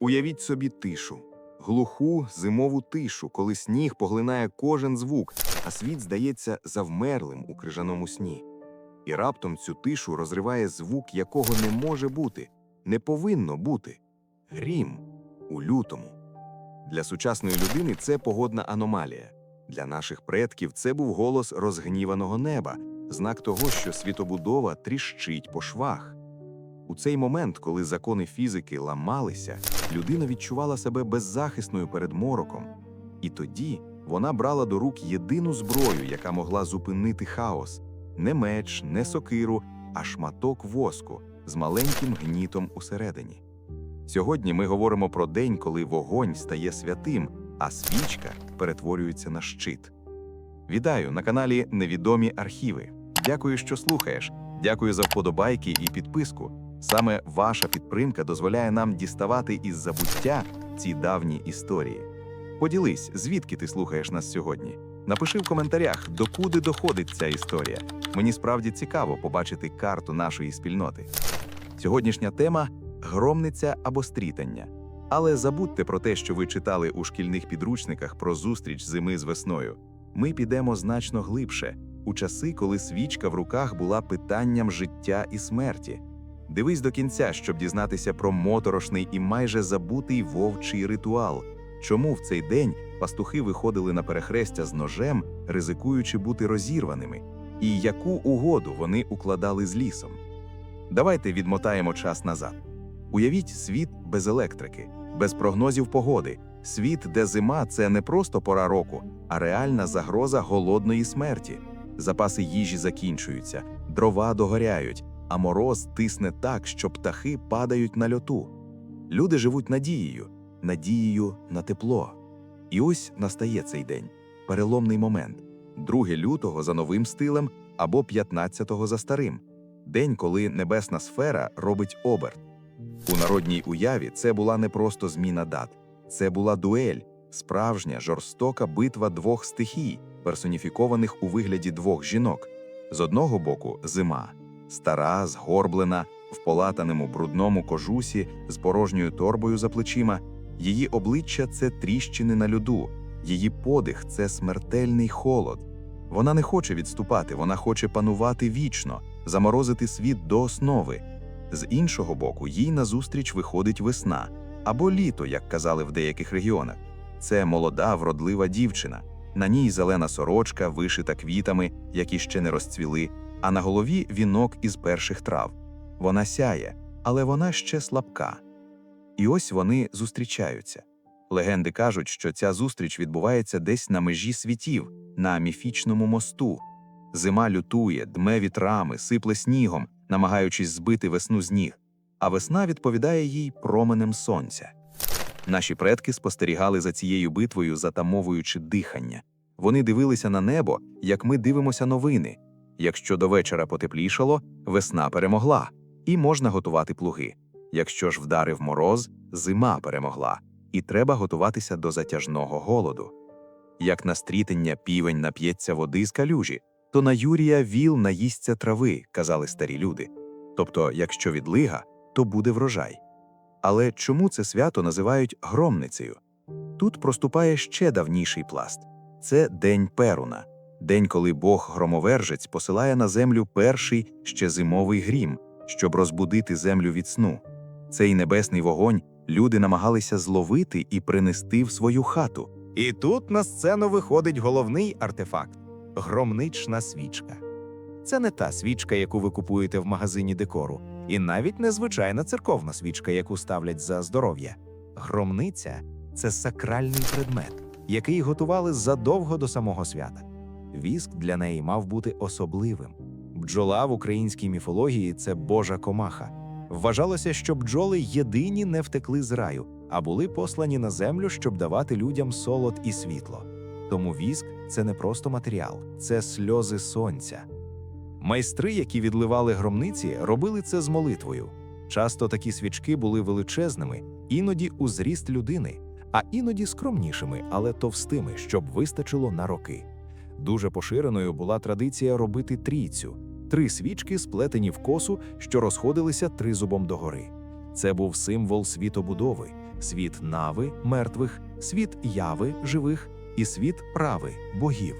Уявіть собі тишу, глуху зимову тишу, коли сніг поглинає кожен звук, а світ здається завмерлим у крижаному сні. І раптом цю тишу розриває звук, якого не може бути, не повинно бути грім у лютому. Для сучасної людини це погодна аномалія. Для наших предків це був голос розгніваного неба, знак того, що світобудова тріщить по швах. У цей момент, коли закони фізики ламалися, людина відчувала себе беззахисною перед мороком. І тоді вона брала до рук єдину зброю, яка могла зупинити хаос не меч, не сокиру, а шматок воску з маленьким гнітом усередині. Сьогодні ми говоримо про день, коли вогонь стає святим, а свічка перетворюється на щит. Вітаю на каналі Невідомі архіви. Дякую, що слухаєш. Дякую за вподобайки і підписку. Саме ваша підтримка дозволяє нам діставати із забуття ці давні історії. Поділись, звідки ти слухаєш нас сьогодні. Напиши в коментарях, докуди доходить ця історія. Мені справді цікаво побачити карту нашої спільноти. Сьогоднішня тема громниця або стрітання. Але забудьте про те, що ви читали у шкільних підручниках про зустріч зими з весною. Ми підемо значно глибше, у часи, коли свічка в руках була питанням життя і смерті. Дивись до кінця, щоб дізнатися про моторошний і майже забутий вовчий ритуал. Чому в цей день пастухи виходили на перехрестя з ножем, ризикуючи бути розірваними, і яку угоду вони укладали з лісом? Давайте відмотаємо час назад. Уявіть світ без електрики, без прогнозів погоди, світ, де зима це не просто пора року, а реальна загроза голодної смерті. Запаси їжі закінчуються, дрова догоряють, а мороз тисне так, що птахи падають на льоту. Люди живуть надією, надією на тепло. І ось настає цей день переломний момент 2 лютого за новим стилем або 15-го за старим день, коли небесна сфера робить оберт. У народній уяві це була не просто зміна дат, це була дуель, справжня жорстока битва двох стихій, персоніфікованих у вигляді двох жінок. З одного боку зима, стара, згорблена, в полатаному брудному кожусі з порожньою торбою за плечима. Її обличчя це тріщини на льоду, її подих це смертельний холод. Вона не хоче відступати, вона хоче панувати вічно, заморозити світ до основи. З іншого боку, їй назустріч виходить весна або літо, як казали в деяких регіонах. Це молода, вродлива дівчина. На ній зелена сорочка, вишита квітами, які ще не розцвіли, а на голові вінок із перших трав. Вона сяє, але вона ще слабка. І ось вони зустрічаються. Легенди кажуть, що ця зустріч відбувається десь на межі світів, на міфічному мосту. Зима лютує, дме вітрами, сипле снігом, намагаючись збити весну з ніг, а весна відповідає їй променем сонця. Наші предки спостерігали за цією битвою, затамовуючи дихання. Вони дивилися на небо, як ми дивимося новини. Якщо до вечора потеплішало, весна перемогла, і можна готувати плуги. Якщо ж вдарив мороз, зима перемогла, і треба готуватися до затяжного голоду. Як на стрітення півень нап'ється води з калюжі, то на Юрія віл наїсться трави, казали старі люди. Тобто, якщо відлига, то буде врожай. Але чому це свято називають громницею? Тут проступає ще давніший пласт це День Перуна, день, коли Бог громовержець посилає на землю перший ще зимовий грім, щоб розбудити землю від сну. Цей небесний вогонь люди намагалися зловити і принести в свою хату. І тут на сцену виходить головний артефакт громнична свічка. Це не та свічка, яку ви купуєте в магазині декору, і навіть не звичайна церковна свічка, яку ставлять за здоров'я. Громниця це сакральний предмет, який готували задовго до самого свята. Віск для неї мав бути особливим. Бджола в українській міфології це божа комаха. Вважалося, що бджоли єдині не втекли з раю, а були послані на землю, щоб давати людям солод і світло. Тому віск це не просто матеріал, це сльози сонця. Майстри, які відливали громниці, робили це з молитвою. Часто такі свічки були величезними, іноді у зріст людини, а іноді скромнішими, але товстими, щоб вистачило на роки. Дуже поширеною була традиція робити трійцю три свічки, сплетені в косу, що розходилися тризубом догори. Це був символ світобудови, світ нави мертвих, світ яви живих і світ прави богів.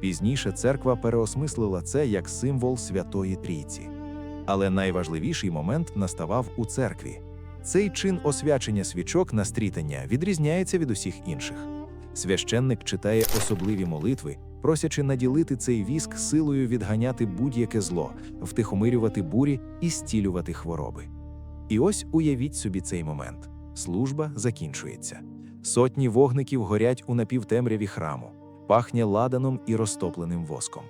Пізніше церква переосмислила це як символ Святої Трійці. Але найважливіший момент наставав у церкві. Цей чин освячення свічок на стрітання відрізняється від усіх інших. Священник читає особливі молитви, просячи наділити цей віск силою відганяти будь-яке зло, втихомирювати бурі і стілювати хвороби. І ось уявіть собі цей момент: служба закінчується. Сотні вогників горять у напівтемряві храму, пахне ладаном і розтопленим воском.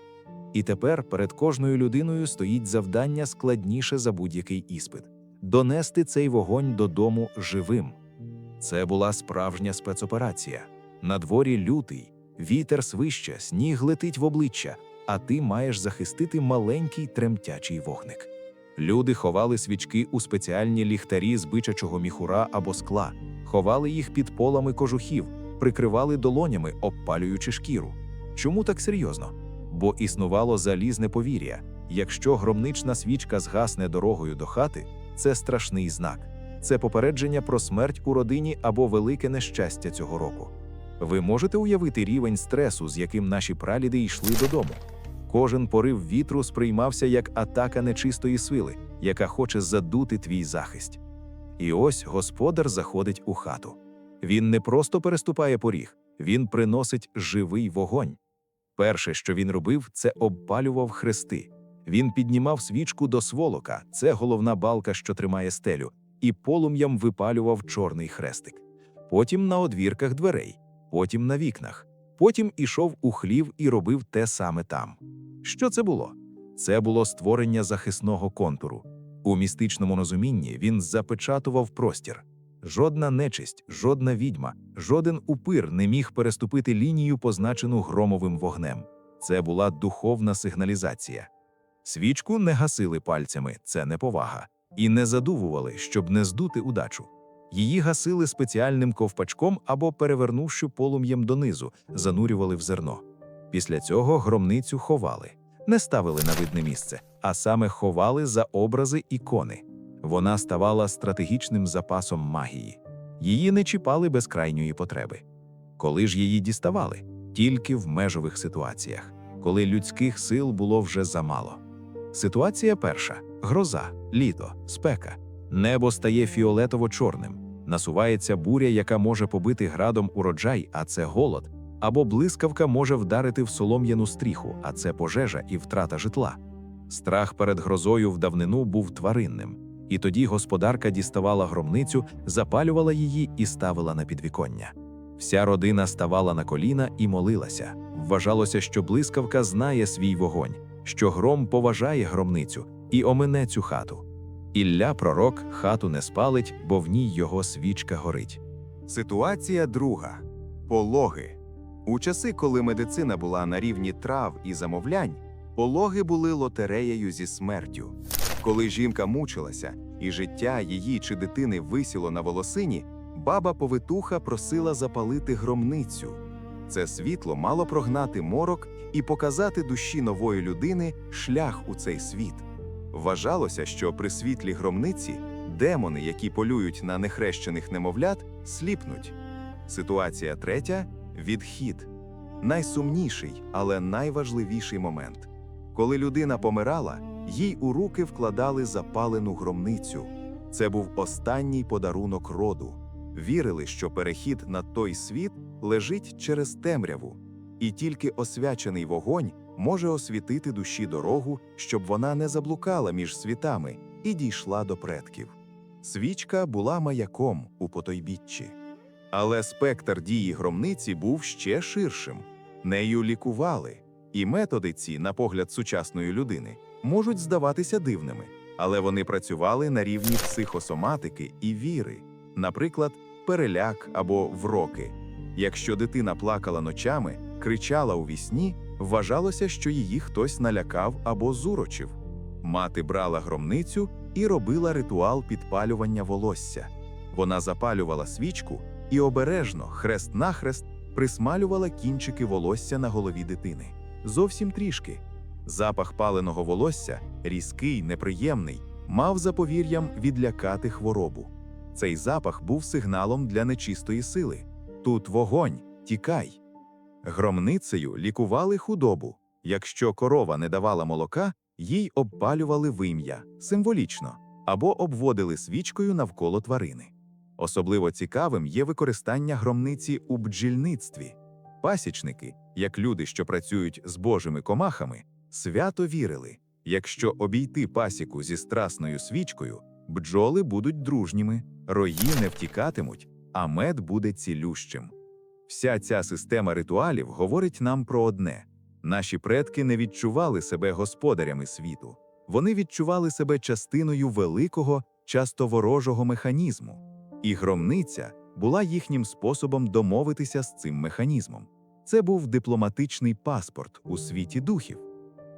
І тепер перед кожною людиною стоїть завдання складніше за будь-який іспит донести цей вогонь додому живим. Це була справжня спецоперація. На дворі лютий, вітер свище, сніг летить в обличчя, а ти маєш захистити маленький тремтячий вогник. Люди ховали свічки у спеціальні ліхтарі з бичачого міхура або скла, ховали їх під полами кожухів, прикривали долонями, обпалюючи шкіру. Чому так серйозно? Бо існувало залізне повір'я: якщо громнична свічка згасне дорогою до хати, це страшний знак. Це попередження про смерть у родині або велике нещастя цього року. Ви можете уявити рівень стресу, з яким наші праліди йшли додому. Кожен порив вітру сприймався як атака нечистої сили, яка хоче задути твій захист. І ось господар заходить у хату. Він не просто переступає поріг, він приносить живий вогонь. Перше, що він робив, це обпалював хрести. Він піднімав свічку до сволока, це головна балка, що тримає стелю, і полум'ям випалював чорний хрестик. Потім на одвірках дверей, потім на вікнах, потім ішов у хлів і робив те саме там. Що це було? Це було створення захисного контуру. У містичному розумінні він запечатував простір. Жодна нечисть, жодна відьма, жоден упир не міг переступити лінію, позначену громовим вогнем. Це була духовна сигналізація. Свічку не гасили пальцями, це неповага, і не задувували, щоб не здути удачу. Її гасили спеціальним ковпачком або, перевернувши полум'ям донизу, занурювали в зерно. Після цього громницю ховали, не ставили на видне місце, а саме ховали за образи ікони. Вона ставала стратегічним запасом магії. Її не чіпали без крайньої потреби. Коли ж її діставали? Тільки в межових ситуаціях, коли людських сил було вже замало. Ситуація перша: гроза, літо, спека. Небо стає фіолетово-чорним, насувається буря, яка може побити градом урожай, а це голод, або блискавка може вдарити в солом'яну стріху, а це пожежа і втрата житла. Страх перед грозою в давнину був тваринним, і тоді господарка діставала громницю, запалювала її і ставила на підвіконня. Вся родина ставала на коліна і молилася. Вважалося, що блискавка знає свій вогонь, що гром поважає громницю і омине цю хату. Ілля пророк хату не спалить, бо в ній його свічка горить. Ситуація друга пологи. У часи, коли медицина була на рівні трав і замовлянь, пологи були лотереєю зі смертю. Коли жінка мучилася і життя її чи дитини висіло на волосині, баба повитуха просила запалити громницю. Це світло мало прогнати морок і показати душі нової людини шлях у цей світ. Вважалося, що при світлі громниці демони, які полюють на нехрещених немовлят, сліпнуть. Ситуація третя відхід. Найсумніший, але найважливіший момент. Коли людина помирала, їй у руки вкладали запалену громницю. Це був останній подарунок роду. Вірили, що перехід на той світ лежить через темряву, і тільки освячений вогонь може освітити душі дорогу, щоб вона не заблукала між світами і дійшла до предків. Свічка була маяком у потойбіччі. Але спектр дії громниці був ще ширшим. Нею лікували, і методи ці, на погляд сучасної людини, можуть здаватися дивними, але вони працювали на рівні психосоматики і віри, наприклад, переляк або вроки. Якщо дитина плакала ночами, кричала у вісні, вважалося, що її хтось налякав або зурочив. Мати брала громницю і робила ритуал підпалювання волосся. Вона запалювала свічку і обережно, хрест-нахрест, присмалювала кінчики волосся на голові дитини. Зовсім трішки. Запах паленого волосся, різкий, неприємний, мав за повір'ям відлякати хворобу. Цей запах був сигналом для нечистої сили. Тут вогонь, тікай. Громницею лікували худобу. Якщо корова не давала молока, їй обпалювали вим'я символічно або обводили свічкою навколо тварини. Особливо цікавим є використання громниці у бджільництві. Пасічники, як люди, що працюють з божими комахами, свято вірили, якщо обійти пасіку зі страсною свічкою, бджоли будуть дружніми, рої не втікатимуть, а мед буде цілющим. Вся ця система ритуалів говорить нам про одне: наші предки не відчували себе господарями світу, вони відчували себе частиною великого, часто ворожого механізму, і громниця була їхнім способом домовитися з цим механізмом. Це був дипломатичний паспорт у світі духів.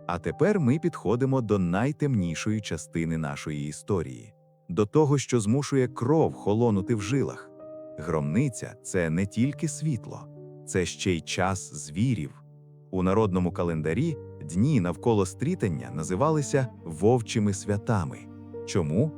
А тепер ми підходимо до найтемнішої частини нашої історії, до того, що змушує кров холонути в жилах. Громниця це не тільки світло, це ще й час звірів. У народному календарі дні навколо стрітання називалися вовчими святами. Чому?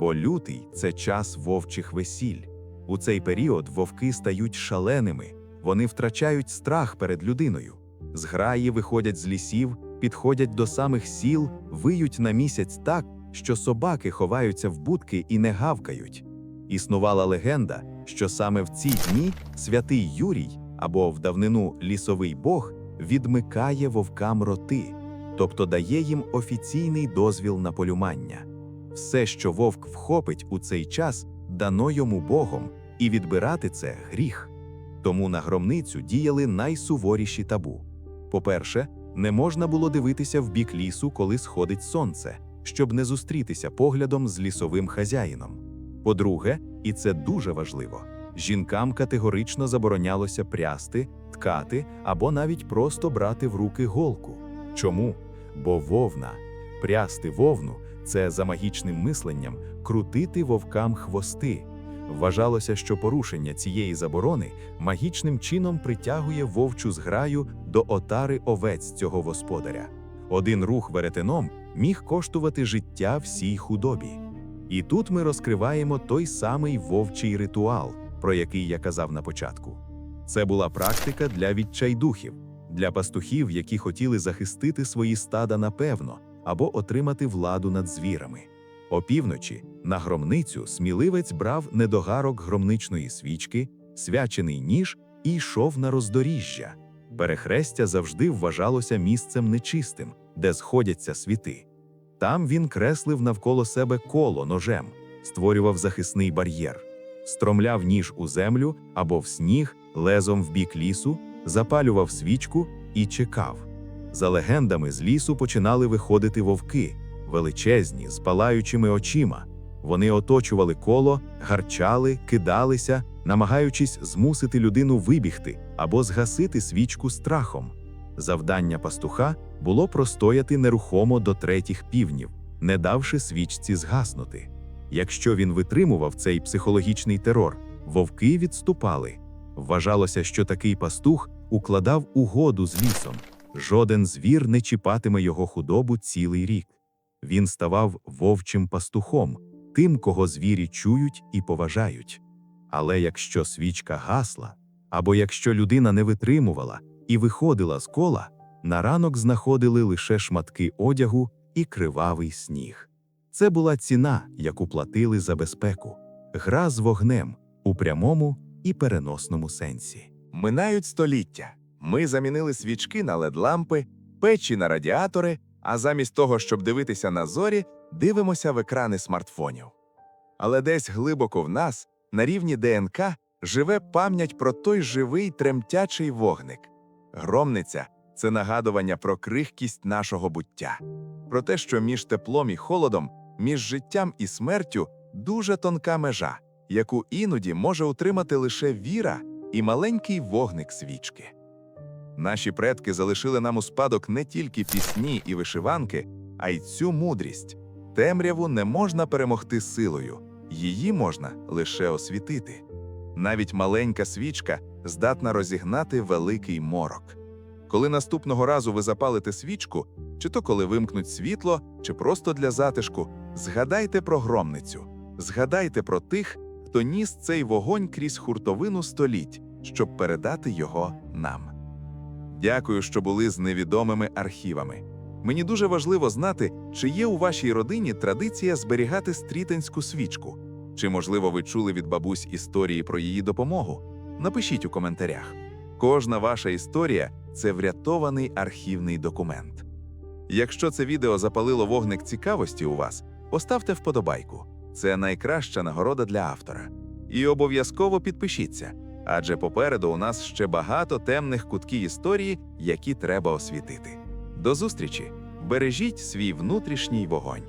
Бо лютий це час вовчих весіль. У цей період вовки стають шаленими, вони втрачають страх перед людиною. Зграї виходять з лісів, підходять до самих сіл, виють на місяць так, що собаки ховаються в будки і не гавкають. Існувала легенда, що саме в ці дні святий Юрій або в давнину лісовий бог відмикає вовкам роти, тобто дає їм офіційний дозвіл на полювання. Все, що вовк вхопить у цей час, дано йому Богом, і відбирати це гріх. Тому на громницю діяли найсуворіші табу. По-перше, не можна було дивитися в бік лісу, коли сходить сонце, щоб не зустрітися поглядом з лісовим хазяїном. По-друге, і це дуже важливо, жінкам категорично заборонялося прясти, ткати або навіть просто брати в руки голку. Чому? Бо вовна, прясти вовну це за магічним мисленням крутити вовкам хвости. Вважалося, що порушення цієї заборони магічним чином притягує вовчу зграю до отари овець цього господаря. Один рух веретеном міг коштувати життя всій худобі. І тут ми розкриваємо той самий вовчий ритуал, про який я казав на початку. Це була практика для відчайдухів, для пастухів, які хотіли захистити свої стада напевно або отримати владу над звірами. Опівночі на громницю сміливець брав недогарок громничної свічки, свячений ніж і йшов на роздоріжжя. Перехрестя завжди вважалося місцем нечистим, де сходяться світи. Там він креслив навколо себе коло ножем, створював захисний бар'єр, стромляв ніж у землю або в сніг, лезом в бік лісу, запалював свічку і чекав. За легендами, з лісу починали виходити вовки, величезні, з палаючими очима. Вони оточували коло, гарчали, кидалися, намагаючись змусити людину вибігти або згасити свічку страхом. Завдання пастуха було простояти нерухомо до третіх півнів, не давши свічці згаснути. Якщо він витримував цей психологічний терор, вовки відступали. Вважалося, що такий пастух укладав угоду з лісом. Жоден звір не чіпатиме його худобу цілий рік. Він ставав вовчим пастухом, тим, кого звірі чують і поважають. Але якщо свічка гасла, або якщо людина не витримувала і виходила з кола, на ранок знаходили лише шматки одягу і кривавий сніг. Це була ціна, яку платили за безпеку, гра з вогнем у прямому і переносному сенсі. Минають століття. Ми замінили свічки на лед-лампи, печі на радіатори, а замість того, щоб дивитися на зорі, дивимося в екрани смартфонів. Але десь глибоко в нас, на рівні ДНК, живе пам'ять про той живий тремтячий вогник. Громниця це нагадування про крихкість нашого буття, про те, що між теплом і холодом, між життям і смертю дуже тонка межа, яку іноді може утримати лише віра і маленький вогник свічки. Наші предки залишили нам у спадок не тільки пісні і вишиванки, а й цю мудрість. Темряву не можна перемогти силою, її можна лише освітити. Навіть маленька свічка здатна розігнати великий морок. Коли наступного разу ви запалите свічку, чи то коли вимкнуть світло, чи просто для затишку, згадайте про громницю, згадайте про тих, хто ніс цей вогонь крізь хуртовину століть, щоб передати його нам. Дякую, що були з невідомими архівами. Мені дуже важливо знати, чи є у вашій родині традиція зберігати стрітенську свічку. Чи, можливо, ви чули від бабусь історії про її допомогу? Напишіть у коментарях. Кожна ваша історія це врятований архівний документ. Якщо це відео запалило вогник цікавості у вас, поставте вподобайку. Це найкраща нагорода для автора. І обов'язково підпишіться, адже попереду у нас ще багато темних кутків історії, які треба освітити. До зустрічі! Бережіть свій внутрішній вогонь.